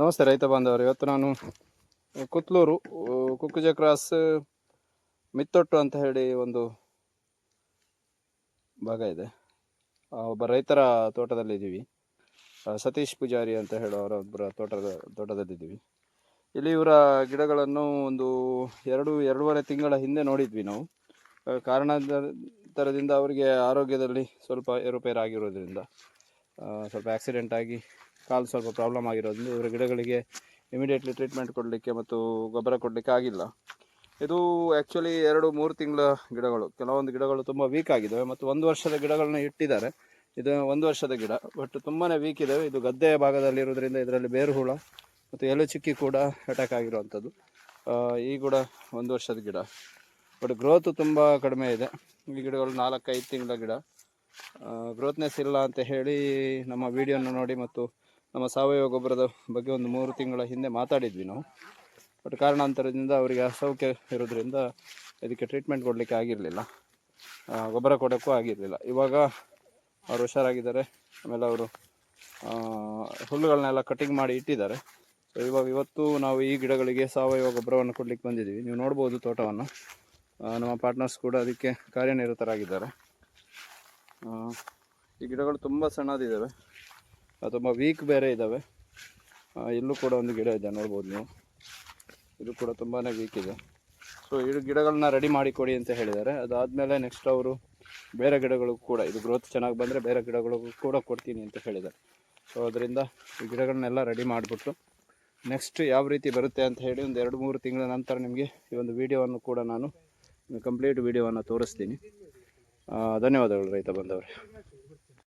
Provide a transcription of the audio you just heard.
ನಮಸ್ತೆ ರೈತ ಬಾಂಧವರು. ಇವತ್ತು ನಾನು ಕುತ್ಲೂರು ಕುಕ್ಕುಜ ಕ್ರಾಸ್ ಮಿತ್ತೊಟ್ಟು ಅಂತ ಹೇಳಿ ಒಂದು ಭಾಗ ಇದೆ. ಒಬ್ಬ ರೈತರ ತೋಟದಲ್ಲಿದ್ದೀವಿ. ಸತೀಶ್ ಪೂಜಾರಿ ಅಂತ ಹೇಳೋರ ಒಬ್ಬರ ತೋಟದ, ತೋಟದಲ್ಲಿದ್ದೀವಿ. ಇಲ್ಲಿ ಇವರ ಗಿಡಗಳನ್ನು ಒಂದು ಎರಡು, ಎರಡೂವರೆ ತಿಂಗಳ ಹಿಂದೆ ನೋಡಿದ್ವಿ ನಾವು. ಕಾರಣ ಥರದಿಂದ ಅವರಿಗೆ ಆರೋಗ್ಯದಲ್ಲಿ ಸ್ವಲ್ಪ ಏರುಪೇರಾಗಿರೋದ್ರಿಂದ ಸ್ವಲ್ಪ ಆಕ್ಸಿಡೆಂಟ್ ಆಗಿ ಕಾಲು ಸ್ವಲ್ಪ ಪ್ರಾಬ್ಲಮ್ ಆಗಿರೋದ್ರಿಂದ ಇವರ ಗಿಡಗಳಿಗೆ ಇಮಿಡಿಯೇಟ್ಲಿ ಟ್ರೀಟ್ಮೆಂಟ್ ಕೊಡಲಿಕ್ಕೆ ಮತ್ತು ಗೊಬ್ಬರ ಕೊಡಲಿಕ್ಕೆ ಆಗಿಲ್ಲ. ಇದು ಆ್ಯಕ್ಚುಲಿ ಎರಡು, ಮೂರು ತಿಂಗಳ ಗಿಡಗಳು. ಕೆಲವೊಂದು ಗಿಡಗಳು ತುಂಬ ವೀಕ್ ಆಗಿದ್ದಾವೆ ಮತ್ತು ಒಂದು ವರ್ಷದ ಗಿಡಗಳನ್ನ ಇಟ್ಟಿದ್ದಾರೆ. ಇದು ಒಂದು ವರ್ಷದ ಗಿಡ ಬಟ್ ತುಂಬಾ ವೀಕ್ ಇದ್ದಾವೆ. ಇದು ಗದ್ದೆಯ ಭಾಗದಲ್ಲಿರೋದ್ರಿಂದ ಇದರಲ್ಲಿ ಬೇರು ಹುಳ ಮತ್ತು ಎಲೆ ಚಿಕ್ಕಿ ಕೂಡ ಅಟ್ಯಾಕ್ ಆಗಿರುವಂಥದ್ದು. ಈ ಕೂಡ ಒಂದು ವರ್ಷದ ಗಿಡ. ಬಟ್ ಗ್ರೋತ್ ತುಂಬ ಕಡಿಮೆ ಇದೆ. ಈ ಗಿಡಗಳು ನಾಲ್ಕೈದು ತಿಂಗಳ ಗಿಡ. ಗ್ರೋತ್ನೆಸ್ ಇಲ್ಲ ಅಂತ ಹೇಳಿ ನಮ್ಮ ವಿಡಿಯೋನ ನೋಡಿ ಮತ್ತು ನಮ್ಮ ಸಾವಯವ ಗೊಬ್ಬರದ ಬಗ್ಗೆ ಒಂದು ಮೂರು ತಿಂಗಳ ಹಿಂದೆ ಮಾತಾಡಿದ್ವಿ ನಾವು. ಬಟ್ ಕಾರಣಾಂತರದಿಂದ ಅವರಿಗೆ ಅಸೌಖ್ಯ ಇರೋದ್ರಿಂದ ಇದಕ್ಕೆ ಟ್ರೀಟ್ಮೆಂಟ್ ಕೊಡಲಿಕ್ಕೆ ಆಗಿರಲಿಲ್ಲ. ಗೊಬ್ಬರ ಕೊಡೋಕ್ಕೂ ಆಗಿರಲಿಲ್ಲ. ಇವಾಗ ಅವರು ಹುಷಾರಾಗಿದ್ದಾರೆ. ಆಮೇಲೆ ಅವರು ಹುಲ್ಲುಗಳನ್ನೆಲ್ಲ ಕಟಿಂಗ್ ಮಾಡಿ ಇಟ್ಟಿದ್ದಾರೆ. ಸೊ ಇವಾಗ ಇವತ್ತು ನಾವು ಈ ಗಿಡಗಳಿಗೆ ಸಾವಯವ ಗೊಬ್ಬರವನ್ನು ಕೊಡಲಿಕ್ಕೆ ಬಂದಿದ್ದೀವಿ. ನೀವು ನೋಡ್ಬೋದು ತೋಟವನ್ನು. ನಮ್ಮ ಪಾರ್ಟ್ನರ್ಸ್ ಕೂಡ ಅದಕ್ಕೆ ಕಾರ್ಯನಿರತರಾಗಿದ್ದಾರೆ. ಈ ಗಿಡಗಳು ತುಂಬ ಸಣ್ಣದಿದ್ದಾವೆ. ತುಂಬ ವೀಕ್ ಬೇರೆ ಇದ್ದಾವೆ ಇಲ್ಲೂ ಕೂಡ ಒಂದು ಗಿಡ ಇದೆ, ನೋಡ್ಬೋದು ನೀವು. ಇದು ಕೂಡ ತುಂಬಾ ವೀಕ್ ಇದೆ. ಸೊ ಇದು ಗಿಡಗಳನ್ನ ರೆಡಿ ಮಾಡಿ ಕೊಡಿ ಅಂತ ಹೇಳಿದ್ದಾರೆ. ಅದಾದಮೇಲೆ ನೆಕ್ಸ್ಟ್ ಅವರು ಬೇರೆ ಗಿಡಗಳಿಗೂ ಕೂಡ, ಇದು ಗ್ರೋತ್ ಚೆನ್ನಾಗಿ ಬಂದರೆ ಬೇರೆ ಗಿಡಗಳಿಗೂ ಕೂಡ ಕೊಡ್ತೀನಿ ಅಂತ ಹೇಳಿದ್ದಾರೆ. ಸೊ ಅದರಿಂದ ಈ ಗಿಡಗಳನ್ನೆಲ್ಲ ರೆಡಿ ಮಾಡಿಬಿಟ್ಟು ನೆಕ್ಸ್ಟ್ ಯಾವ ರೀತಿ ಬರುತ್ತೆ ಅಂತ ಹೇಳಿ ಒಂದು ಎರಡು ಮೂರು ತಿಂಗಳ ನಂತರ ನಿಮಗೆ ಈ ಒಂದು ವಿಡಿಯೋವನ್ನು ಕೂಡ ನಾನು ಕಂಪ್ಲೀಟ್ ವೀಡಿಯೋವನ್ನು ತೋರಿಸ್ತೀನಿ. ಧನ್ಯವಾದಗಳು ರೈತ ಬಂದವರೇ.